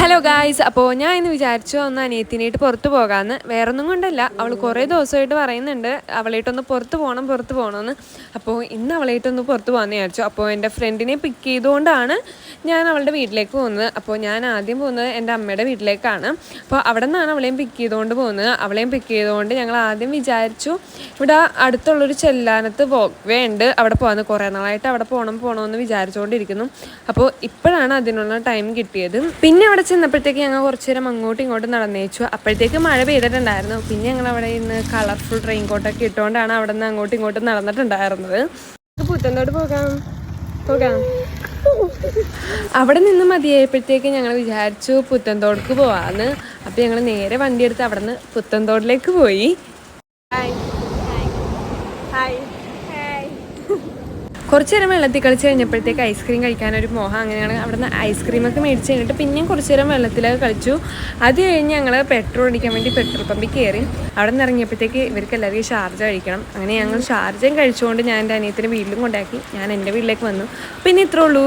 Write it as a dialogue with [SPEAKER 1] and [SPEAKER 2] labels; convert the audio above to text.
[SPEAKER 1] Hello guys അപ്പോൾ ഞാൻ ഇന്ന് വിചാരിച്ചു ഒന്ന് അനിയത്തിനായിട്ട് പുറത്ത് പോകാമെന്ന് വേറൊന്നും കൊണ്ടല്ല. അവൾ കുറേ ദിവസമായിട്ട് പറയുന്നുണ്ട്. അവളായിട്ടൊന്ന് പുറത്ത് പോകണം പുറത്ത് പോകണമെന്ന് അപ്പോൾ ഇന്ന് അവളായിട്ടൊന്ന് പുറത്ത് പോകാമെന്ന് വിചാരിച്ചു. അപ്പോൾ എന്റെ ഫ്രണ്ടിനെ പിക്ക് ചെയ്തുകൊണ്ടാണ് ഞാൻ അവളുടെ വീട്ടിലേക്ക് പോകുന്നത്. അപ്പോൾ ഞാൻ ആദ്യം പോകുന്നത് എന്റെ അമ്മയുടെ വീട്ടിലേക്കാണ്. അപ്പോൾ അവിടെ നിന്നാണ് അവളെയും പിക്ക് ചെയ്തുകൊണ്ട് പോകുന്നത്. അവളെയും പിക്ക് ചെയ്തുകൊണ്ട് ഞങ്ങൾ ആദ്യം വിചാരിച്ചു ഇവിടെ അടുത്തുള്ളൊരു ചെല്ലാനത്ത് പോകേ ഉണ്ട്. അവിടെ പോകാമെന്ന് കുറേ നാളായിട്ട് അവിടെ പോകണം പോകണമെന്ന് വിചാരിച്ചുകൊണ്ടിരിക്കുന്നു. അപ്പോൾ ഇപ്പോഴാണ് അതിനുള്ള ടൈം കിട്ടിയത്. പിന്നെ അവിടെ ചെന്നപ്പോഴത്തേക്ക് ഞങ്ങൾ കുറച്ച് നേരം അങ്ങോട്ടും ഇങ്ങോട്ടും നടന്നേച്ചു. അപ്പോഴത്തേക്ക് മഴ പെയ്തിട്ടുണ്ടായിരുന്നു. പിന്നെ ഞങ്ങൾ അവിടെ ഇന്ന് കളർഫുൾ റെയിൻ കോട്ടൊക്കെ ഇട്ടുകൊണ്ടാണ് അവിടെ നിന്ന് അങ്ങോട്ടും ഇങ്ങോട്ടും നടന്നിട്ടുണ്ടായിരുന്നത്. പുത്തനോട് പോകാം. പോകാം. അവിടെ നിന്ന് മതിയായപ്പോഴത്തേക്ക് ഞങ്ങൾ വിചാരിച്ചു പുത്തൻതോടേക്ക് പോവാന്ന്. അപ്പോൾ ഞങ്ങൾ നേരെ വണ്ടി എടുത്ത് അവിടെ നിന്ന് പുത്തൻതോടിലേക്ക് പോയി. ഹായ് ഹായ് കുറച്ച് നേരം വെള്ളത്തിൽ കളിച്ച് കഴിഞ്ഞപ്പോഴത്തേക്ക് ഐസ്ക്രീം കഴിക്കാനൊരു മോഹം അങ്ങനെയാണ് അവിടുന്ന് ഐസ്ക്രീമൊക്കെ മേടിച്ച് കഴിഞ്ഞിട്ട് പിന്നെയും കുറച്ച് നേരം വെള്ളത്തിലൊക്കെ കളിച്ചു. അത് കഴിഞ്ഞ് ഞങ്ങൾ പെട്രോൾ അടിക്കാൻ വേണ്ടി പെട്രോൾ പമ്പിൽ കയറി അവിടെ നിന്ന് ഇറങ്ങിയപ്പോഴത്തേക്ക് ഇവർക്ക് എല്ലാവർക്കും ഷാർജ കഴിക്കണം അങ്ങനെ ഞങ്ങൾ ഷാർജയും കഴിച്ചുകൊണ്ട് ഞാൻ എന്റെ അനിയത്തിന് വീട്ടിലും കൊണ്ടാക്കി. ഞാൻ എന്റെ വീട്ടിലേക്ക് വന്നു. പിന്നെ ഇത്രേ ഉള്ളൂ.